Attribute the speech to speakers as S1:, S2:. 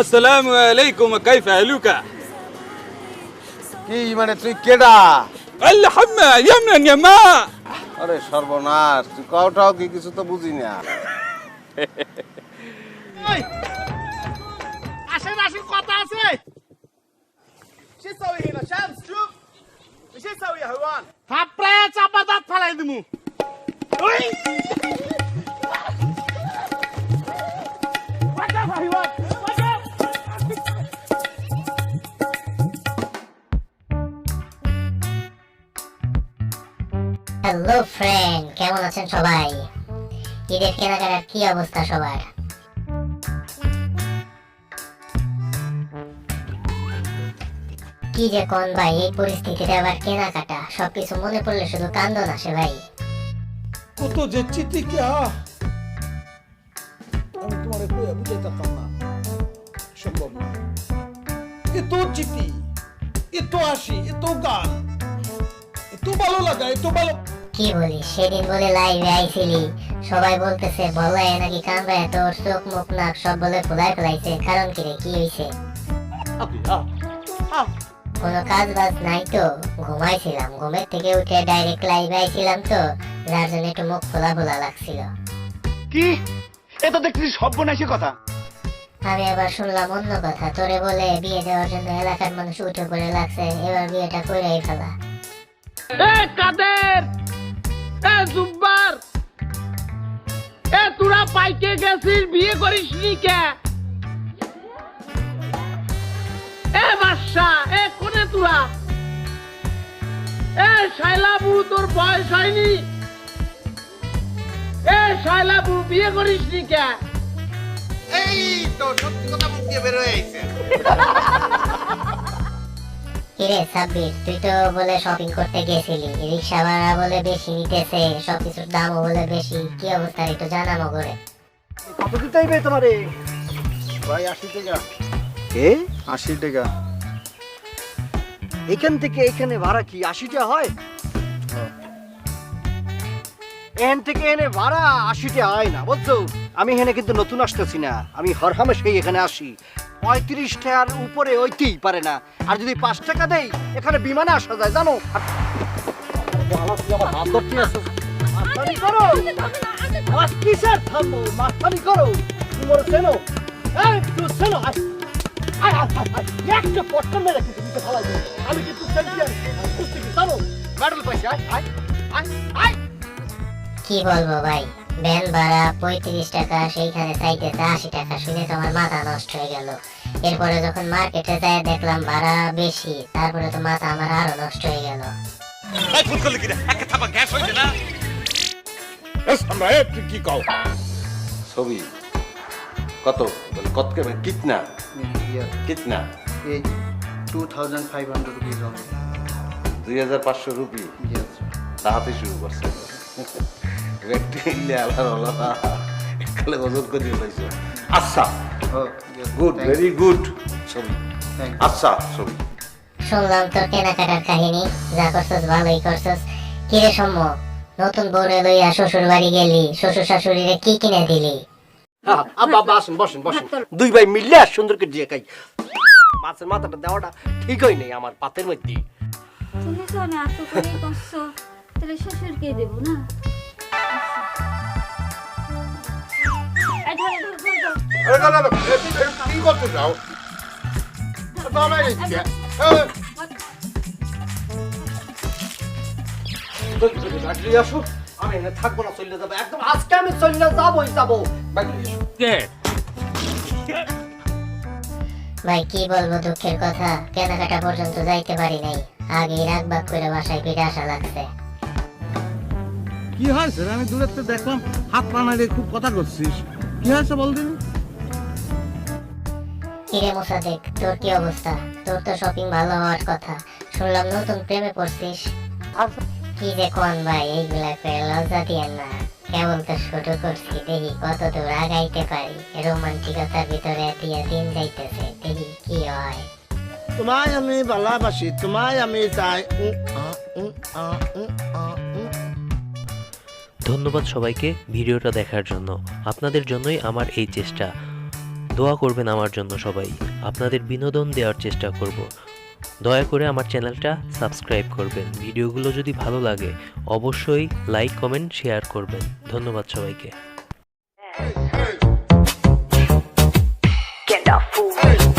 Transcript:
S1: আসসালামু আলাইকুম কাইফা হালুকা
S2: কি মানে তুই কেডা?
S1: আলহামদুলিল্লাহ ইয়ামনা ইয়ামা
S2: আরে সর্বনাশ তুই কাউটাও কি কিছু তো বুঝি না।
S3: আসেন আসেন কথা আছে। কি সাউই হিনা শামস চুপ। কি সাউই হওয়ান হাপরা চাপাদাত ফলাই দিমু। ওই!
S4: হ্যালো ফ্রেন্ড, কেমন আছেন সবাই? ঈদের কেনাকাটার কি অবস্থা সবার? কি যে কোন ভাই, এই পরিস্থিতিতে আবার কেনাকাটা? সবকিছু মনে পড়লে শুধু কান্দন আসে ভাই।
S5: কত যে চিঠি কে আমি তোমার কইয়া বুঝাইতে না। সম্ভব না। এত চিঠি এত হাসি এত গান এত ভালো লাগা এত ভালো
S4: কি বলি সেদিন বলে লাইভে আইছিলি। সবাই বলতেছে বলাই নাকি কান্দায় তোর চোখ মুখ নাক সব বলে ফুলাই ফেলাইছে কারণ কি রে? কি হইছে? কোনো কাজ বাজ নাই তো। ঘুমাইছিলাম। ঘুমের থেকে উঠে ডাইরেক্ট লাইভে আইছিলাম তো। যার জন্য একটু মুখ ফোলা ফোলা লাগছিল।
S3: কি? এটা দেখছি সর্বনাশী কথা।
S4: আমি আবার শুনলাম অন্য কথা। তোরে বলে বিয়ে দেওয়ার জন্য এলাকার মানুষ উঠে পড়ে লাগছে। এবার বিয়েটা কইরাই ফেলা।
S3: কাদের? এ তোরা পাইকে গেছিস, বিয়ে করিস নি কে? এ বাদশা, এ কোনে তোরা? এ শাইলাবু, তোর বয়স হয়নি? এ শাইলাবু, বিয়ে করিস নি কে?
S2: এই তো সত্যি কথা মুখ দিয়ে বের হয়ে
S4: কিরে সাব্বির তুই তো বলে শপিং করতে গেছিলি। রিক্সা ভাড়া বলে বেশি নিতেছে সবকিছুর দামও বলে বেশি। কি অবস্থা একটু জানামো করে
S3: কত দিতে হইবে তোমারে?
S2: ভাই আশি টাকা।
S6: এ? আশি টাকা? এখান থেকে এখানে ভাড়া কি আশি টাকা হয়? এখান থেকে এনে ভাড়া আশি টাকা হয় না বুঝছ? আমি এখানে কিন্তু নতুন আসতেছি না। আমি হরহামেশাই এখানে আসি। পঁয়ত্রিশ টাকার উপরে ওইতেই পারে না। আর যদি পাঁচ টাকা দেই, এখানে বিমানে আসা যায়, জানো? মাস্তানি করো!
S4: কি বলব ভাই? ভ্যান ভাড়া পঁয়ত্রিশ টাকা সেইখানে চাইতেছে আশি টাকা শুনে তো আমার মাথা নষ্ট হয়ে গেল। এরপরে যখন মার্কেটে যাই দেখলাম ভাড়া বেশি তারপরে তো মাথা আমার আরও নষ্ট হয়ে গেল।
S5: আমরা কি কও?
S2: ছবি। কত? কত কে কিতনা? কিতনা?
S6: এই টু
S2: দুই হাজার পাঁচশো রুপি। তাহাতে শুরু করছে। একালে ওজন করে পাইছো। আচ্ছা। গুড ভেরি গুড ছবি আচ্ছা ছবি।
S4: শুনলাম তোর কেনাকাটার কাহিনী যা করছস ভালোই করছস। কিরে সৌম্য নতুন বউরে লইয়া শ্বশুর বাড়ি গেলি শ্বশুর শাশুড়িরে কি কিনে দিলি?
S6: আব্বা আব্বা আসুন বসেন বসেন। দুই ভাই মিললে আর সুন্দর করে দিয়ে খাই। মাছের মাথাটা দেওয়াটা ঠিকই নেই আমার পাতের মধ্যে।
S7: তুমি তো আমি এত করে করছ তাহলে শ্বশুরকে দেবো না? এই ধরো, ধরো, ধরো, ধরো।
S2: কি করতে চাও
S6: আমি থাকব না চলে যাব। একদম আজকে আমি চলে যাবোই যাব।
S4: ভাই কি বলব দুঃখের কথা? কেনাকাটা পর্যন্ত যাইতে পারি নাই। আগে রাগ বাগ করে বাসায় ফিরে আসা লাগছে।
S5: কি হয়েছে? আমি দূরের দেখলাম হাত পা নাড়িয়ে খুব কথা করছিস কি হয়েছে বল দিন
S4: কিরে মোসাদেক তোর কি অবস্থা? তোর তো শপিং ভালো হওয়ার কথা। শুনলাম নতুন প্রেমে পড়ছিস। কি যে কোন ভাই এইগুলা করে লজ্জা দিয়েন না। কেবল তো শুরু করছি দেখি কত দূর আগাইতে পারি। রোমান্টিকতার ভিতরে দিয়ে দিন যাইতেছে দেখি কি হয়।
S5: তোমায় আমি ভালোবাসি তোমায় আমি চাই।
S8: ধন্যবাদ সবাইকে ভিডিওটা দেখার জন্য। আপনাদের জন্যই আমার এই চেষ্টা। দোয়া করবেন আমার জন্য সবাই। আপনাদের বিনোদন দেওয়ার চেষ্টা করব। দয়া করে আমার চ্যানেলটা সাবস্ক্রাইব করবেন। ভিডিওগুলো যদি ভালো লাগে অবশ্যই লাইক কমেন্ট শেয়ার করবেন। ধন্যবাদ সবাইকে।
S9: Get the fool.